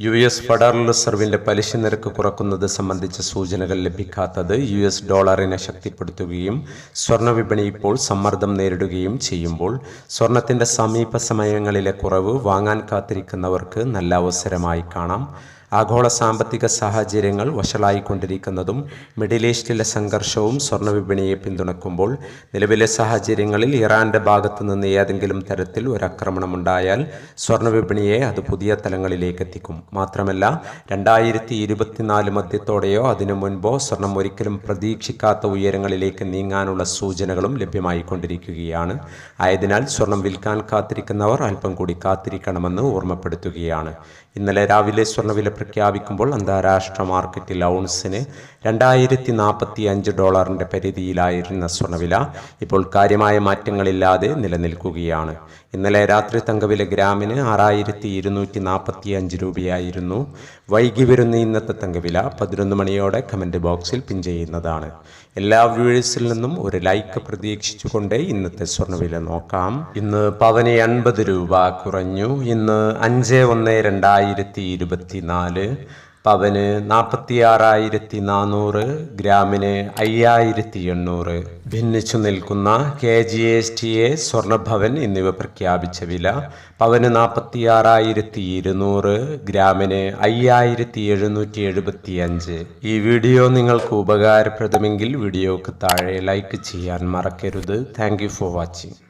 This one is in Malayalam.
യു എസ് ഫെഡറൽ റിസർവിന്റെ പലിശ നിരക്ക് കുറക്കുന്നത് സംബന്ധിച്ച സൂചനകൾ ലഭിക്കാത്തത് യു എസ് ഡോളറിനെ ശക്തിപ്പെടുത്തുകയും സ്വർണ വിപണി ഇപ്പോൾ സമ്മർദ്ദം നേരിടുകയും ചെയ്യുമ്പോൾ സ്വർണത്തിന്റെ സമീപ സമയങ്ങളിലെ കുറവ് വാങ്ങാൻ കാത്തിരിക്കുന്നവർക്ക് നല്ല അവസരമായി കാണാം. ആഗോള സാമ്പത്തിക സാഹചര്യങ്ങൾ വഷളായിക്കൊണ്ടിരിക്കുന്നതും മിഡിൽ ഈസ്റ്റിലെ സംഘർഷവും സ്വർണ വിപണിയെ പിന്തുണക്കുമ്പോൾ നിലവിലെ സാഹചര്യങ്ങളിൽ ഇറാന്റെ ഭാഗത്തു നിന്ന് ഏതെങ്കിലും തരത്തിൽ ഒരു ആക്രമണമുണ്ടായാൽ സ്വർണ വിപണിയെ അത് പുതിയ തലങ്ങളിലേക്ക് എത്തിക്കും മാത്രമല്ല രണ്ടായിരത്തി ഇരുപത്തിനാല് മധ്യത്തോടെയോ അതിനു മുൻപോ സ്വർണം ഒരിക്കലും പ്രതീക്ഷിക്കാത്ത ഉയരങ്ങളിലേക്ക് നീങ്ങാനുള്ള സൂചനകളും ലഭ്യമായിക്കൊണ്ടിരിക്കുകയാണ്. ആയതിനാൽ സ്വർണം വിൽക്കാൻ കാത്തിരിക്കുന്നവർ അല്പം കൂടി കാത്തിരിക്കണമെന്ന് ഓർമ്മപ്പെടുത്തുകയാണ്. ഇന്നലെ രാവിലെ സ്വർണവില പ്രഖ്യാപിക്കുമ്പോൾ അന്താരാഷ്ട്ര മാർക്കറ്റിൽ ഔൺസിന് രണ്ടായിരത്തി നാൽപ്പത്തി അഞ്ച് ഡോളറിന്റെ പരിധിയിലായിരുന്ന സ്വർണവില ഇപ്പോൾ കാര്യമായ മാറ്റങ്ങളില്ലാതെ നിലനിൽക്കുകയാണ്. ഇന്നലെ രാത്രി തങ്കവില ഗ്രാമിന് ആറായിരത്തി ഇരുന്നൂറ്റി നാൽപ്പത്തി അഞ്ച് രൂപയായിരുന്നു. വൈകി വരുന്ന ഇന്നത്തെ തങ്കവില പതിനൊന്ന് മണിയോടെ കമന്റ് ബോക്സിൽ പിൻ ചെയ്യുന്നതാണ്. എല്ലാ വ്യൂവേഴ്സിൽ നിന്നും ഒരു ലൈക്ക് പ്രതീക്ഷിച്ചുകൊണ്ട് ഇന്നത്തെ സ്വർണവില നോക്കാം. ഇന്ന് പവന് എൺപത് രൂപ കുറഞ്ഞു. ഇന്ന് അഞ്ച് ഒന്ന് രണ്ടായിരത്തി ഇരുപത്തിനാല് പവന് നാൽപ്പത്തി ആറായിരത്തി നാനൂറ് ഗ്രാമിന് അയ്യായിരത്തി എണ്ണൂറ് ഭിന്നിച്ചു നിൽക്കുന്ന K G S T A Swarnabhavan എന്നിവ പ്രഖ്യാപിച്ച വില പവന് നാൽപ്പത്തി ആറായിരത്തി ഇരുന്നൂറ് ഗ്രാമിന് അയ്യായിരത്തി എഴുന്നൂറ്റി എഴുപത്തി അഞ്ച് ഈ വീഡിയോ നിങ്ങൾക്ക് ഉപകാരപ്രദമെങ്കിൽ വീഡിയോക്ക് താഴെ ലൈക്ക് ചെയ്യാൻ മറക്കരുത്. Thank for watching.